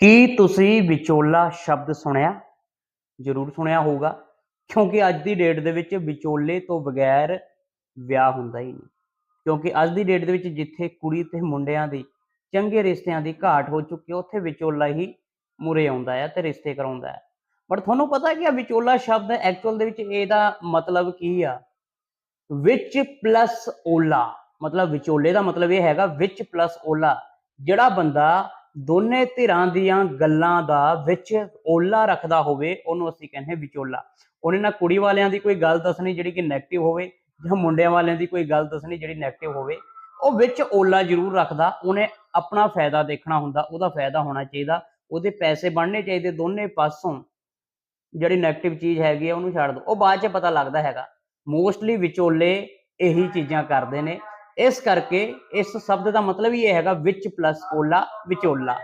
ਕੀ ਤੁਸੀਂ ਵਿਚੋਲਾ ਸ਼ਬਦ ਸੁਣਿਆ? ਜ਼ਰੂਰ ਸੁਣਿਆ ਹੋਊਗਾ, ਕਿਉਂਕਿ ਅੱਜ ਦੀ ਡੇਟ ਦੇ ਵਿੱਚ ਵਿਚੋਲੇ ਤੋਂ ਬਗੈਰ ਵਿਆਹ ਹੁੰਦਾ ਹੀ ਨਹੀਂ। ਕਿਉਂਕਿ ਅੱਜ ਦੀ ਡੇਟ ਦੇ ਵਿੱਚ ਜਿੱਥੇ ਕੁੜੀ ਤੇ ਮੁੰਡਿਆਂ ਦੀ, ਚੰਗੇ ਰਿਸ਼ਤਿਆਂ ਦੀ ਘਾਟ ਹੋ ਚੁੱਕੀ ਉੱਥੇ ਵਿਚੋਲਾ ਹੀ ਮੁਰੇ ਆਉਂਦਾ ਹੈ ਤੇ ਰਿਸ਼ਤੇ ਕਰਾਉਂਦਾ ਹੈ। ਪਰ ਤੁਹਾਨੂੰ ਪਤਾ ਕਿ ਆ ਵਿਚੋਲਾ ਸ਼ਬਦ ਐਕਚੁਅਲ ਦੇ ਵਿੱਚ ਇਹਦਾ ਮਤਲਬ ਕੀ ਆ? ਵਿੱਚ ਪਲੱਸ ਓਲਾ ਮਤਲਬ ਵਿਚੋਲੇ ਦਾ ਮਤਲਬ ਇਹ ਹੈਗਾ ਵਿੱਚ ਪਲੱਸ ਓਲਾ ਜਿਹੜਾ ਬੰਦਾ ਦੋਨੇ ਧਿਰਾਂ ਦੀਆਂ ਗੱਲਾਂ ਦਾ ਵਿੱਚ ਓਲਾ ਰੱਖਦਾ ਹੋਵੇ, ਉਹਨੂੰ ਅਸੀਂ ਕਹਿੰਦੇ ਵਿਚੋਲਾ। ਉਹਨੇ ਨਾ ਕੁੜੀ ਵਾਲਿਆਂ ਦੀ ਕੋਈ ਗੱਲ ਦੱਸਣੀ ਜਿਹੜੀ ਕਿ 네ਗੇਟਿਵ ਹੋਵੇ, ਜਾਂ ਮੁੰਡਿਆਂ ਵਾਲਿਆਂ ਦੀ ਕੋਈ ਗੱਲ ਦੱਸਣੀ ਜਿਹੜੀ 네ਗੇਟਿਵ ਹੋਵੇ, ਉਹ ਵਿੱਚ ਓਲਾ ਜ਼ਰੂਰ ਰੱਖਦਾ, ਉਹਨੇ ਆਪਣਾ ਫਾਇਦਾ ਦੇਖਣਾ ਹੁੰਦਾ, ਉਹਦਾ ਫਾਇਦਾ ਹੋਣਾ ਚਾਹੀਦਾ, ਉਹਦੇ ਪੈਸੇ ਬਣਨੇ ਚਾਹੀਦੇ ਦੋਨੇ ਪਾਸੋਂ। ਜਿਹੜੀ 네ਗੇਟਿਵ ਚੀਜ਼ ਹੈਗੀ ਆ, ਉਹਨੂੰ ਛੱਡ ਦੋ। ਉਹ ਬਾਅਦ 'ਚ ਪਤਾ ਲੱਗਦਾ ਹੈਗਾ। ਮੋਸਟਲੀ ਵਿਚੋਲੇ ਇਹੀ ਚੀਜ਼ਾਂ ਕਰਦੇ ਨੇ। ਇਸ ਕਰਕੇ ਇਸ ਸ਼ਬਦ ਦਾ ਮਤਲਬ ਹੀ ਇਹ ਹੈਗਾ ਵਿੱਚ ਪਲੱਸ ਓਲਾ ਵਿਚੋਲਾ।